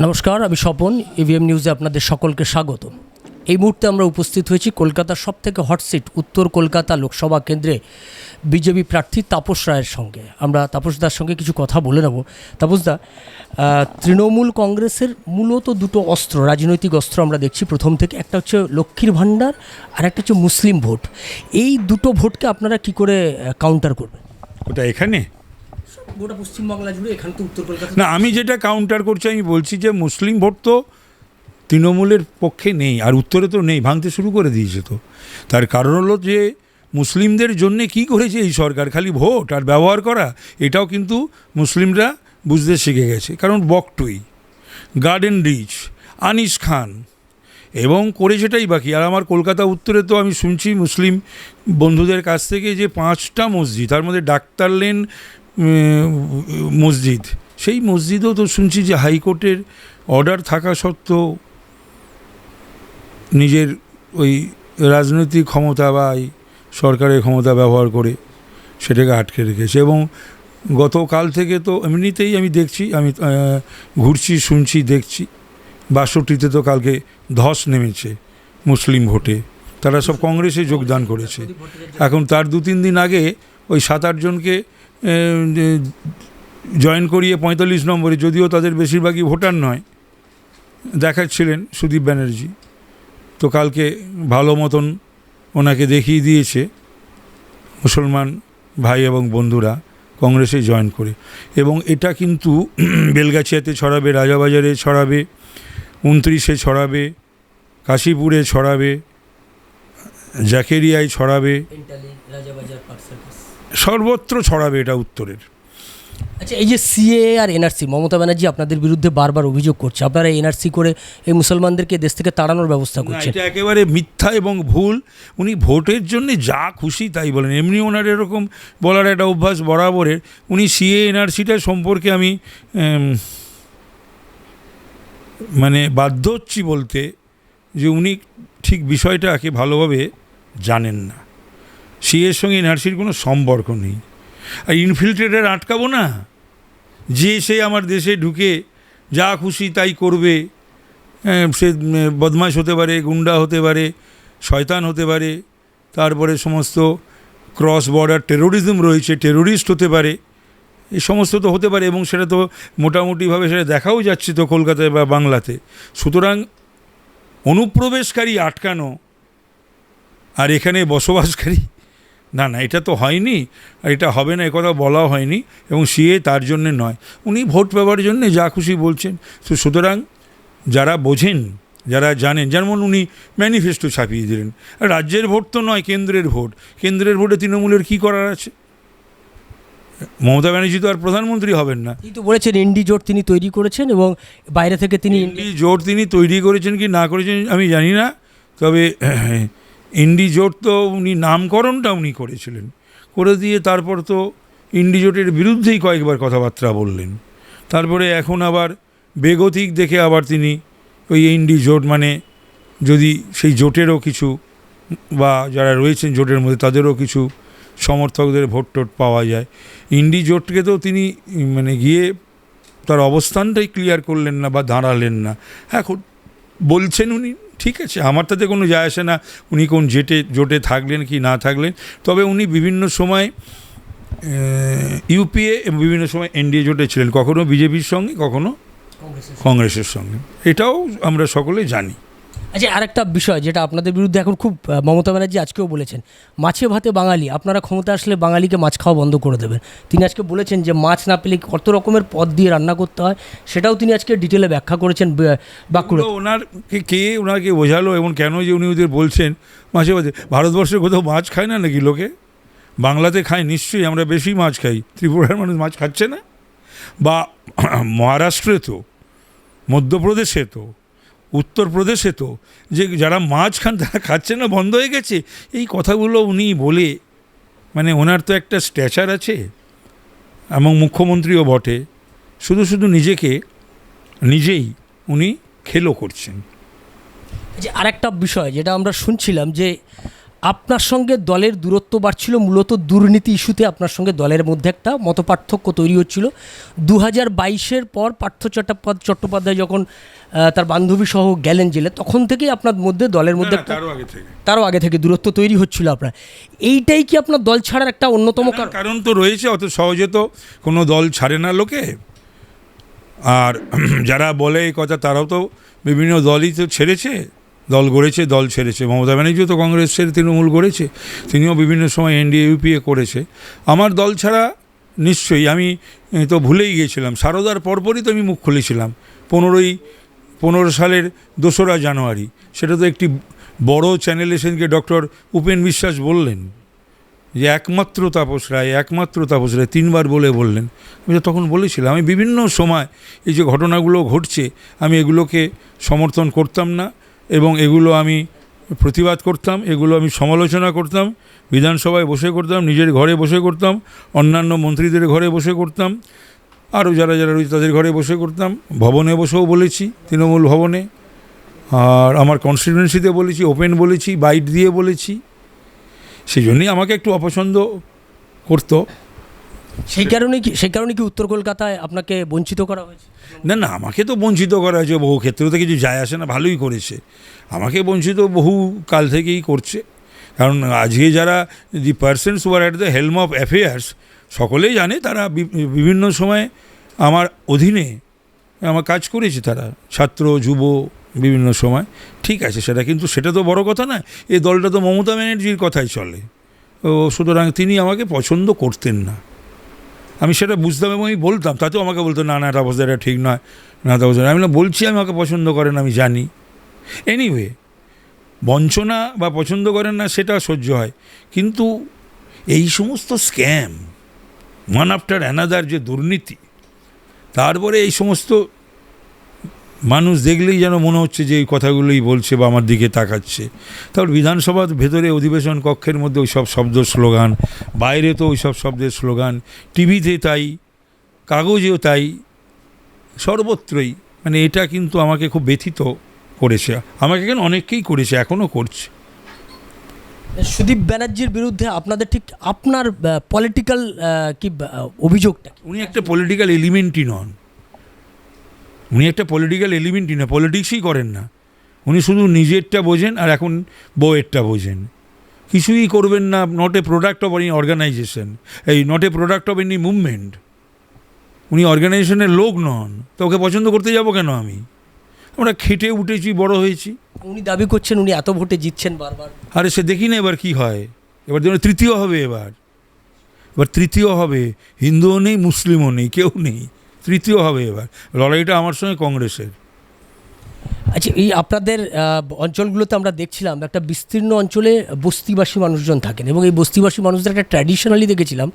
নমস্কার, আমি স্বপন ইভিএম নিউজে আপনাদের সকলকে স্বাগত। এই মুহূর্তে আমরা উপস্থিত হয়েছি কলকাতার সবথেকে হট সিট, উত্তর কলকাতা লোকসভা কেন্দ্রে বিজেপি প্রার্থী তাপস রায়ের সঙ্গে। আমরা তাপসদার সঙ্গে কিছু কথা বলে নেব। তাপসদা তৃণমূল কংগ্রেসের মূলত দুটো অস্ত্র, রাজনৈতিক অস্ত্র আমরা দেখছি প্রথম থেকে। একটা হচ্ছে লক্ষ্মীর ভাণ্ডার আর একটা হচ্ছে মুসলিম ভোট। এই দুটো ভোটকে আপনারা কি করে কাউন্টার করবেন? ওটা এখানে? গোটা জুড়ে তো উত্তর কলকাতা। না, আমি যেটা কাউন্টার করছি, আমি বলছি যে মুসলিম ভোট তো তৃণমূলের পক্ষে নেই, আর উত্তরে তো নেই, ভাঙতে শুরু করে দিয়েছে তো। তার কারণ হলো যে মুসলিমদের জন্য কি করেছে এই সরকার? খালি ভোট আর ব্যবহার করা, এটাও কিন্তু মুসলিমরা বুঝতে শিখে গেছে। কারণ বকটুই গার্ডেন রিচ আনিস খান এবং করে সেটাই বাকি। আর আমার কলকাতা উত্তরে তো আমি শুনছি মুসলিম বন্ধুদের কাছ থেকে যে পাঁচটা মসজিদ, তার মধ্যে ডাক্তার লেন মসজিদ। সেই মসজিদও তো শুনছি যে হাইকোর্টের অর্ডার থাকা সত্ত্বেও নিজের ওই রাজনৈতিক ক্ষমতা বা সরকারের ক্ষমতা ব্যবহার করে সেটাকে আটকে রেখেছে এবং গতকাল থেকে তো এমনিতেই আমি দেখছি, আমি ঘুরছি, শুনছি, দেখছি, বাষট্টিতে তো কালকে ধস নেমেছে মুসলিম ভোটে। তারা সব কংগ্রেসে যোগদান করেছে। এখন তার দু তিন দিন আগে ওই সাত আটজনকে জয়েন করিয়ে পঁয়তাল্লিশ নম্বরে, যদিও তাদের বেশিরভাগই ভোটার নয়, দেখাচ্ছিলেন সুদীপ ব্যানার্জি। তো কালকে ভালো মতন ওনাকে দেখিয়ে দিয়েছে মুসলমান ভাই এবং বন্ধুরা কংগ্রেসে জয়েন করে। এবং এটা কিন্তু বেলগাছিয়াতে ছড়াবে, রাজাবাজারে ছড়াবে, উনত্রিশে ছড়াবে, কাশীপুরে ছড়াবে, জাকেরিয়ায় ছড়াবে। সর্বত্র ছড়াবে এটা উত্তরের। আচ্ছা এই যে সিএ আর এনআরসি মমতা ব্যানার্জি আপনাদের বিরুদ্ধে বারবার অভিযোগ করছে। আপনারা এনআরসি করে এই মুসলমানদেরকে দেশ থেকে তাড়ানোর ব্যবস্থা করছেন। এটা একেবারে মিথ্যা এবং ভুল। উনি ভোটের জন্য যা খুশি তাই বলেন। এমনি ওনার এরকম বলার একটা অভ্যাস বরাবরের। উনি সিএ এনআরসিটা সম্পর্কে আমি মানে বাধ্য হচ্ছি বলতে যে উনি ঠিক বিষয়টাকে ভালোভাবে জানেন না। সিএর সঙ্গে এনআরসির কোনো সম্পর্ক নেই। আর ইনফিল্ট্রেটার আটকাবো না। যে সে আমার দেশে ঢুকে যা খুশি তাই করবে। হ্যাঁ, সে বদমাশ হতে পারে গুন্ডা হতে পারে শয়তান হতে পারে তারপরে সমস্ত ক্রস বর্ডার টেরোরিজম রয়েছে টেরোরিস্ট হতে পারে এই সমস্ত তো হতে পারে এবং সেটা তো মোটামুটিভাবে সেটা দেখাও যাচ্ছে তো কলকাতায় বা বাংলাতে। সুতরাং অনুপ্রবেশকারী আটকানো আর এখানে বসবাসকারী না না এটা তো হয়নি এটা হবে না একথা বলা হয়নি এবং সিএ তার জন্যে নয়। উনি ভোট পাওয়ার জন্যে যা খুশি বলছেন। তো সুতরাং যারা বোঝেন যারা জানেন যেমন উনি ম্যানিফেস্টো ছাপিয়ে দিলেন। আর রাজ্যের ভোট তো নয় কেন্দ্রের ভোট। কেন্দ্রের ভোটে তৃণমূলের কী করার আছে? মমতা ব্যানার্জি তো আর প্রধানমন্ত্রী হবেন না। এই তো বলেছেন এনডি জোট তিনি তৈরি করেছেন এবং বাইরে থেকে তিনি ইন্ডি জোট তিনি তৈরি করেছেন কি না করেছেন আমি জানি না তবে ইন্ডি জোট তো উনি নামকরণটা উনি করেছিলেন। করে দিয়ে তারপর তো ইন্ডি জোটের বিরুদ্ধেই কয়েকবার কথাবার্তা বললেন। তারপরে এখন আবার বেগতিক দেখে আবার তিনি ওই ইন্ডি জোট মানে যদি সেই জোটেরও কিছু বা যারা রয়েছেন জোটের মধ্যে তাদেরও কিছু সমর্থকদের ভোট টোট পাওয়া যায়। ইন্ডি জোটকে তো তিনি মানে গিয়ে তার অবস্থানটাই ক্লিয়ার করলেন না বা দাঁড়ালেন না। এখন বলছেন উনি ঠিক আছে আমার তাতে কোনো যায় আসে না। উনি কোন জেটে জোটে থাকলেন কি না থাকলেন। তবে উনি বিভিন্ন সময় ইউপিএ এবং বিভিন্ন সময় এনডিএ জোটে ছিলেন। কখনো বিজেপির সঙ্গে কখনো কংগ্রেসের সঙ্গে। এটাও আমরা সকলে জানি। আচ্ছা আরেকটা বিষয় যেটা আপনাদের বিরুদ্ধে এখন খুব মমতা ব্যানার্জি আজকেও বলেছেন, মাছে ভাতে বাঙালি, আপনারা ক্ষমতা আসলে বাঙালিকে মাছ খাওয়া বন্ধ করে দেবেন। তিনি আজকে বলেছেন যে মাছ না পেলে কত রকমের পদ দিয়ে রান্না করতে হয়, সেটাও তিনি আজকে ডিটেলে ব্যাখ্যা করেছেন বাঁকুড়া ওনার কে- ওনাকে বোঝালো এবং কেন যে উনি ওদের বলছেন মাঝে মাঝে ভারতবর্ষের কোথাও মাছ খায় না নাকি লোকে? বাংলাতে খায় নিশ্চয়ই, আমরা বেশি মাছ খাই। ত্রিপুরার মানুষ মাছ খাচ্ছে না? বা মহারাষ্ট্রে তো, মধ্যপ্রদেশে তো উত্তরপ্রদেশে তো, যে যারা মাছ খান তারা খাচ্ছে না, বন্ধ হয়ে গেছে? এই কথাগুলো উনি বলে মানে ওনার তো একটা স্ট্যাচার আছে, এবং মুখ্যমন্ত্রীও বটে, শুধু শুধু নিজেকে, নিজেই উনি খেলো করছেন। যে আরেকটা বিষয়, যেটা আমরা শুনছিলাম যে আপনার সঙ্গে দলের দূরত্ব বাড়ছিল মূলত দুর্নীতি ইস্যুতে আপনার সঙ্গে দলের মধ্যে একটা মতপার্থক্য তৈরি হচ্ছিল। দু হাজার বাইশের পর পার্থ চট্টোপাধ্যায় চট্টোপাধ্যায় যখন তার বান্ধবী সহ গেলেন জেলে তখন থেকেই আপনার মধ্যে দলের মধ্যে একটা তারও আগে থেকে। তারও আগে থেকে দূরত্ব তৈরি হচ্ছিল আপনার। এইটাই কি আপনার দল ছাড়ার একটা অন্যতম কারণ? কারণ তো রয়েছে অত সহজে তো কোনো দল ছাড়ে না লোকে। আর যারা বলে এই কথা তারাও তো বিভিন্ন দলই তো ছেড়েছে। দল গড়েছে, দল ছেড়েছে। মমতা ব্যানার্জিও তো কংগ্রেস ছেড়ে তৃণমূল গড়েছে, তিনিও বিভিন্ন সময় এনডিএ ইউপিএ করেছে। আমার দল ছাড়া নিশ্চয়ই আমি তো ভুলেই গিয়েছিলাম। সারদার পরপরই তো আমি মুখ খুলেছিলাম। পনেরোই, পনেরো সালের দোসরা জানুয়ারি, সেটা তো একটি বড় চ্যানেলে সেদিনকে ডক্টর উপেন বিশ্বাস বললেন। যে একমাত্র তাপস রায়, একমাত্র তাপস রায়, তিনবার বলে বললেন। আমি তখন বলেছিলাম, আমি বিভিন্ন সময় এই যে ঘটনাগুলো ঘটছে, আমি এগুলোকে সমর্থন করতাম না। এবং এগুলো আমি প্রতিবাদ করতাম, এগুলো আমি সমালোচনা করতাম, বিধানসভায় বসে করতাম, নিজের ঘরে বসে করতাম, অন্যান্য মন্ত্রীদের ঘরে বসে করতাম, আরও যারা যারা রয়েছে তাদের ঘরে বসে করতাম, ভবনে বসেও বলেছি, তৃণমূল ভবনে, আর আমার কনস্টিটুয়েন্সিতে বলেছি ওপেন বলেছি বাইট দিয়ে বলেছি, সেই জন্যই আমাকে একটু অপছন্দ করতো। সেই কারণে কি সেই কারণে কি উত্তর কলকাতায় আপনাকে বঞ্চিত করা হয়েছে? না না, আমাকে তো বঞ্চিত করা হয়েছে। বহু ক্ষেত্রে তো কিছু যায় আসে না, ভালোই করেছে। আমাকে বঞ্চিত বহু কাল থেকেই করছে। কারণ আজকে যারা the persons war at the helm of affairs সকলেই জানে তারা বিভিন্ন সময় আমার অধীনে আমার কাজ করেছে তারা। ছাত্র, যুব, বিভিন্ন সময়। ঠিক আছে, সেটা কিন্তু সেটা তো বড় কথা না। এই দলটা তো মমতা ব্যানার্জির কথাই চলে। ও, সুতরাং তিনি আমাকে পছন্দ করতেন না। আমি সেটা বুঝতাম এবং আমি বলতাম। তাতেও আমাকে বলতো, না না তাপস এটা ঠিক নয়। না তাপস আমি না বলছি আমি আমাকে পছন্দ করেন, আমি জানি। এনিওয়ে বঞ্চনা বা পছন্দ করেন না, সেটা সহ্য হয়। কিন্তু এই সমস্ত স্ক্যাম ওয়ান আফটার অ্যানাদার যে দুর্নীতি, তারপরে এই সমস্ত মানুষ দেখলেই যেন মনে হচ্ছে যে এই কথাগুলোই বলছে বা আমার দিকে তাকাচ্ছে। তারপর বিধানসভার ভেতরে অধিবেশন কক্ষের মধ্যে ওই সব শব্দ স্লোগান বাইরে তো ওই সব শব্দের স্লোগান টিভিতে তাই কাগজেও তাই সর্বত্রই। মানে এটা কিন্তু আমাকে খুব ব্যথিত করেছে। আমাকে কেন অনেককেই করেছে এখনও করছে। সুদীপ ব্যানার্জির বিরুদ্ধে আপনাদের ঠিক আপনার পলিটিক্যাল কি অভিযোগটা উনি একটা পলিটিক্যাল এলিমেন্টই নন। উনি একটা পলিটিক্যাল এলিমেন্টই না পলিটিক্সই করেন না। উনি শুধু নিজেরটা বোঝেন আর এখন বউয়েরটা বোঝেন। কিছুই করবেন না not a product of any organisation এই not a product of any movement উনি অর্গানাইজেশনের লোক নন তো ওকে পছন্দ করতে যাব কেন আমি? আমরা খেটে উঠেছি বড় হয়েছি। উনি দাবি করছেন উনি এত ভোটে জিতছেন বারবার। আরে সে দেখি না এবার কি হয়। এবার যেন তৃতীয় হবে এবার। এবার তৃতীয় হবে হিন্দুও নেই মুসলিমও নেই কেউ নেই। তৃতীয় হবে এবার। লড়াইটা আমার সঙ্গে কংগ্রেসের। আচ্ছা এই আপনাদের অঞ্চলগুলোতে আমরা দেখছিলাম একটা বিস্তীর্ণ অঞ্চলে বস্তিবাসী মানুষজন থাকেন এবং এই বস্তিবাসী মানুষদের একটা ট্র্যাডিশনালি দেখেছিলাম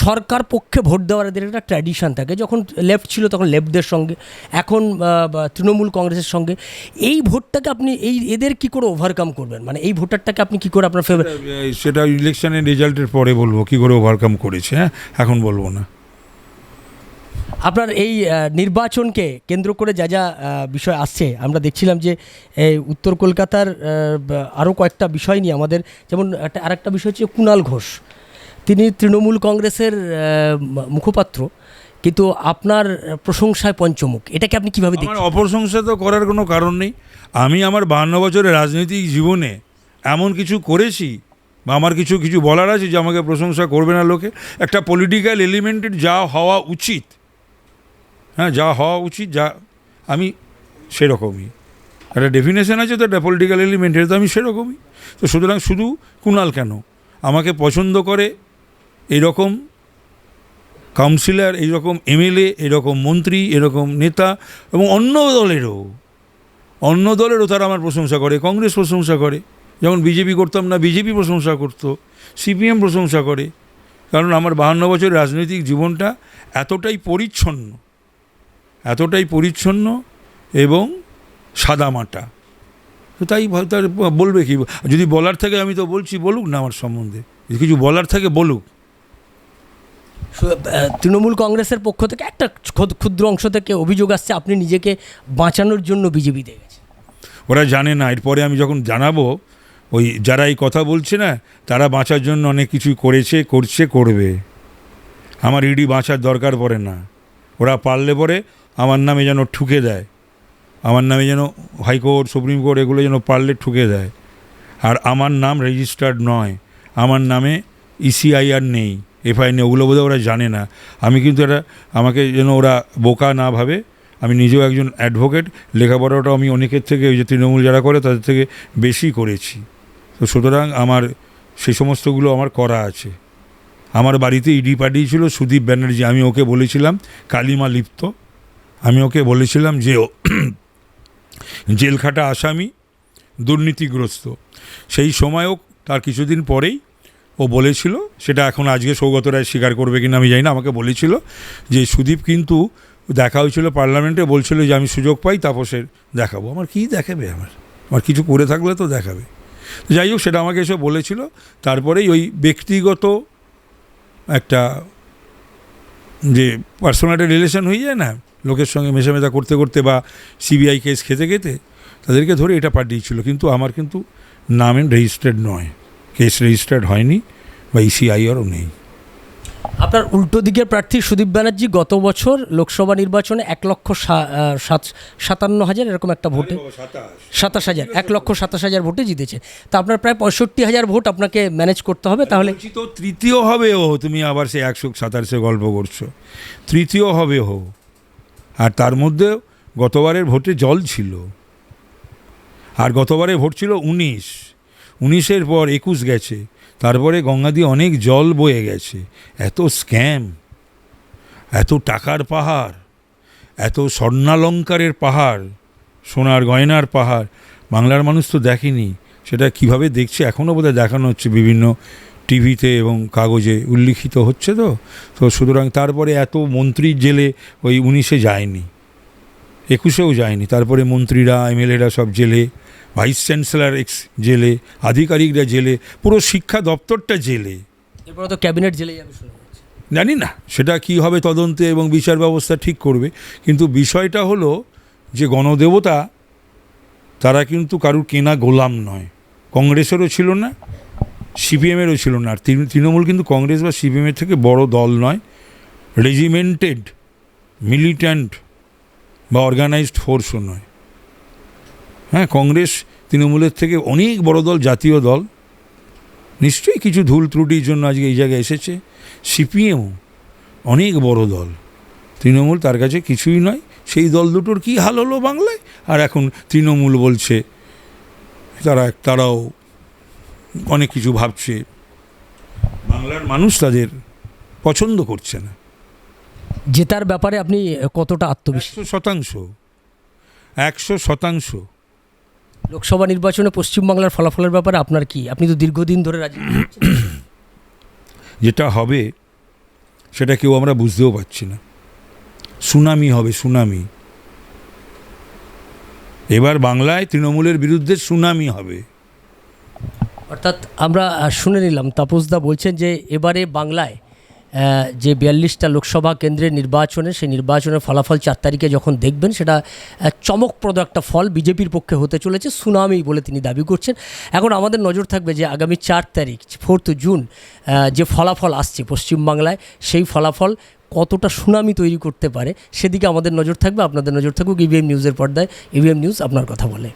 সরকার পক্ষে ভোট দেওয়ার এদের একটা ট্র্যাডিশন থাকে। যখন লেফট ছিল তখন লেফটদের সঙ্গে এখন তৃণমূল কংগ্রেসের সঙ্গে। এই ভোটটাকে আপনি এই এদের কি করে ওভারকাম করবেন? মানে এই ভোটারটাকে আপনি কি করে আপনার ফেভার সেটা ইলেকশনের রেজাল্টের পরে বলব কি করে ওভারকাম করেছে হ্যাঁ? এখন বলব না। আপনার এই নির্বাচনকে কেন্দ্র করে যা যা বিষয় আসছে আমরা দেখছিলাম যে এই উত্তর কলকাতার আরও কয়েকটা বিষয় নিয়ে আমাদের যেমন একটা আরেকটা বিষয় হচ্ছে কুণাল ঘোষ। তিনি তৃণমূল কংগ্রেসের মুখপাত্র কিন্তু আপনার প্রশংসায় পঞ্চমুখ। এটাকে আপনি কীভাবে দেখেন অপ্রশংসা তো করার কোনো কারণ নেই। আমি আমার বাহান্ন বছরের রাজনৈতিক জীবনে এমন কিছু করেছি বা আমার কিছু কিছু বলার আছে যে আমাকে প্রশংসা করবে না লোকে। একটা পলিটিক্যাল এলিমেন্টের যা হওয়া উচিত হ্যাঁ যা হওয়া উচিত, যা, আমি সেরকমই। একটা ডেফিনেশন আছে তো একটা পলিটিক্যাল এলিমেন্টের তো আমি সেরকমই। তো সুতরাং শুধু কুণাল কেন? আমাকে পছন্দ করে এইরকম কাউন্সিলর এইরকম এমএলএ এরকম মন্ত্রী, এরকম নেতা এবং অন্য দলেরও। অন্য দলেরও তারা আমার প্রশংসা করে, কংগ্রেস প্রশংসা করে। যখন বিজেপি করতাম না বিজেপি প্রশংসা করতো সিপিএম প্রশংসা করে। কারণ আমার বাহান্ন বছরের রাজনৈতিক জীবনটা এতটাই পরিচ্ছন্ন। এতটাই পরিচ্ছন্ন এবং সাদামাটা। তো তাই তার বলবে কি? যদি বলার থাকে আমি তো বলছি বলুক না আমার সম্বন্ধে। যদি কিছু বলার থাকে বলুক। তৃণমূল কংগ্রেসের পক্ষ থেকে একটা ক্ষুদ- ক্ষুদ্র অংশ থেকে অভিযোগ আসছে আপনি নিজেকে বাঁচানোর জন্য বিজেপিতে গেছেন ওরা জানে না। এরপরে আমি যখন জানাব ওই যারা এই কথা বলছে না তারা বাঁচার জন্য অনেক কিছু করেছে করছে করবে। আমার ইডি বাঁচার দরকার পড়ে না। ওরা পারলে পরে আমার নামে যেন ঠুকে দেয়। আমার নামে যেন হাইকোর্ট, সুপ্রিম কোর্ট এগুলো যেন পারলে ঠুকে দেয়। আর আমার নাম রেজিস্টার্ড নয়। আমার নামে E ইসিআইআর নেই। এফআইআর নেই, ওগুলো বোধহয় ওরা জানে না। আমি কিন্তু এটা, আমাকে যেন ওরা বোকা না ভাবে, আমি নিজেও একজন অ্যাডভোকেট, লেখাপড়াটাও আমি অনেকের থেকে, ওই যে তৃণমূল যারা করে তাদের থেকে বেশি করেছি। তো সুতরাং আমার সেই সমস্তগুলো আমার করা আছে। আমার বাড়িতে ইডি পাঠিয়েছিল সুদীপ ব্যানার্জি, আমি ওকে বলেছিলাম, কালিমা লিপ্ত। আমি ওকে বলেছিলাম যে জেলখাটা আসামি দুর্নীতিগ্রস্ত। সেই সময়ও তার কিছুদিন পরেই ও বলেছিল, সেটা এখন আজকে সৌগত রায় স্বীকার করবে কিনা আমি জানি না, আমাকে বলেছিল যে সুদীপ কিন্তু দেখা হয়েছিল পার্লামেন্টে, বলছিল যে আমি সুযোগ পাই তাপসের দেখাবো। আমার কী দেখাবে আমার? আমার কিছু করে থাকলে তো দেখাবে। যাই হোক, সেটা আমাকে এসে বলেছিল। তারপরেই ওই ব্যক্তিগত একটা যে পার্সোনাল রিলেশন হয়ে যায় না লোকের সঙ্গে মেশামেশা করতে করতে বা সিবিআই কেস খেতে খেতে তাদেরকে ধরে এটা পাঠিয়েছিল। কিন্তু আমার কিন্তু নাম রেজিস্টার্ড নয়। কেস রেজিস্টার্ড হয়নি বা E ইসিআইআরও নেই। আপনার উল্টো দিকের প্রার্থী সুদীপ ব্যানার্জি গত বছর লোকসভা নির্বাচনে এক লক্ষ সাতান্ন হাজার এরকম একটা ভোটে সাতাশ। হাজার এক লক্ষ সাতাশ হাজার ভোটে জিতেছে। তা আপনার প্রায় পঁয়ষট্টি হাজার ভোট আপনাকে ম্যানেজ করতে হবে তাহলে তো তৃতীয় হবে ও তুমি আবার সে একশো সাতাশে গল্প করছ। তৃতীয় হবে ও। আর তার মধ্যে গতবারের ভোটে জল ছিল। আর গতবারে ভোট ছিল উনিশ। উনিশের পর একুশ গেছে। তারপরে গঙ্গা দিয়ে অনেক জল বয়ে গেছে। এত স্ক্যাম, এত টাকার পাহাড়, এত স্বর্ণালঙ্কারের পাহাড়, সোনার গয়নার পাহাড়। বাংলার মানুষ তো দেখেনি। সেটা কীভাবে দেখছে? এখনও বোধহয় দেখানো হচ্ছে বিভিন্ন টিভিতে এবং কাগজে উল্লিখিত হচ্ছে তো। তো সুতরাং তারপরে এত মন্ত্রীর জেলে ওই উনিশে যায়নি একুশেও যায়নি। তারপরে মন্ত্রীরা এমএলএরা সব জেলে ভাইস চ্যান্সেলার এক্স জেলে আধিকারিকরা জেলে পুরো শিক্ষা দপ্তরটা জেলে। এরপরে তো ক্যাবিনেট জেলে যাবে শুনে জানি না সেটা কি হবে তদন্তে এবং বিচার ব্যবস্থা ঠিক করবে কিন্তু বিষয়টা হলো যে গণদেবতা তারা কিন্তু কারুর কেনা গোলাম নয়। কংগ্রেসেরও ছিল না সিপিএমেরও ছিল না। আর তৃণমূল কিন্তু কংগ্রেস বা সিপিএমের থেকে বড় দল নয়। রেজিমেন্টেড মিলিট্যান্ট বা অর্গানাইজড ফোর্সও নয়। হ্যাঁ কংগ্রেস তৃণমূলের থেকে অনেক বড় দল জাতীয় দল। নিশ্চয়ই কিছু ধুল ত্রুটির জন্য আজকে এই জায়গায় এসেছে। সিপিএমও অনেক বড় দল। তৃণমূল তার কাছে কিছুই নয়। সেই দল দুটোর কী হাল হলো বাংলায়? আর এখন তৃণমূল বলছে, তারা, তারাও অনেক কিছু ভাবছে। বাংলার মানুষ তাদের পছন্দ করছে না। জেতার ব্যাপারে আপনি কতটা আত্মবিশ্বাস? শতাংশ। একশো শতাংশ। লোকসভা নির্বাচনে পশ্চিমবাংলার ফলাফলের ব্যাপারে আপনার কি? আপনি তো দীর্ঘদিন ধরে করছেন। যেটা হবে সেটা কেউ আমরা বুঝতেও পারছি না। সুনামি হবে সুনামি। এবার বাংলায় তৃণমূলের বিরুদ্ধে সুনামি হবে। অর্থাৎ আমরা শুনে নিলাম। তাপসদা বলছেন যে, এবারে বাংলায় যে বিয়াল্লিশটা লোকসভা কেন্দ্রের নির্বাচনে, সেই নির্বাচনের ফলাফল চার তারিখে যখন দেখবেন, সেটা চমকপ্রদ একটা ফল বিজেপির পক্ষে হতে চলেছে, সুনামি বলে তিনি দাবি করছেন। এখন আমাদের নজর থাকবে যে, আগামী চার তারিখ, ফোর্থ জুন যে ফলাফল আসছে পশ্চিমবাংলায়, সেই ফলাফল কতটা সুনামি তৈরি করতে পারে, সেদিকে আমাদের নজর থাকবে। আপনাদের নজর থাকুক ইভিএম নিউজের পর্দায়। ইভিএম নিউজ আপনার কথা বলে।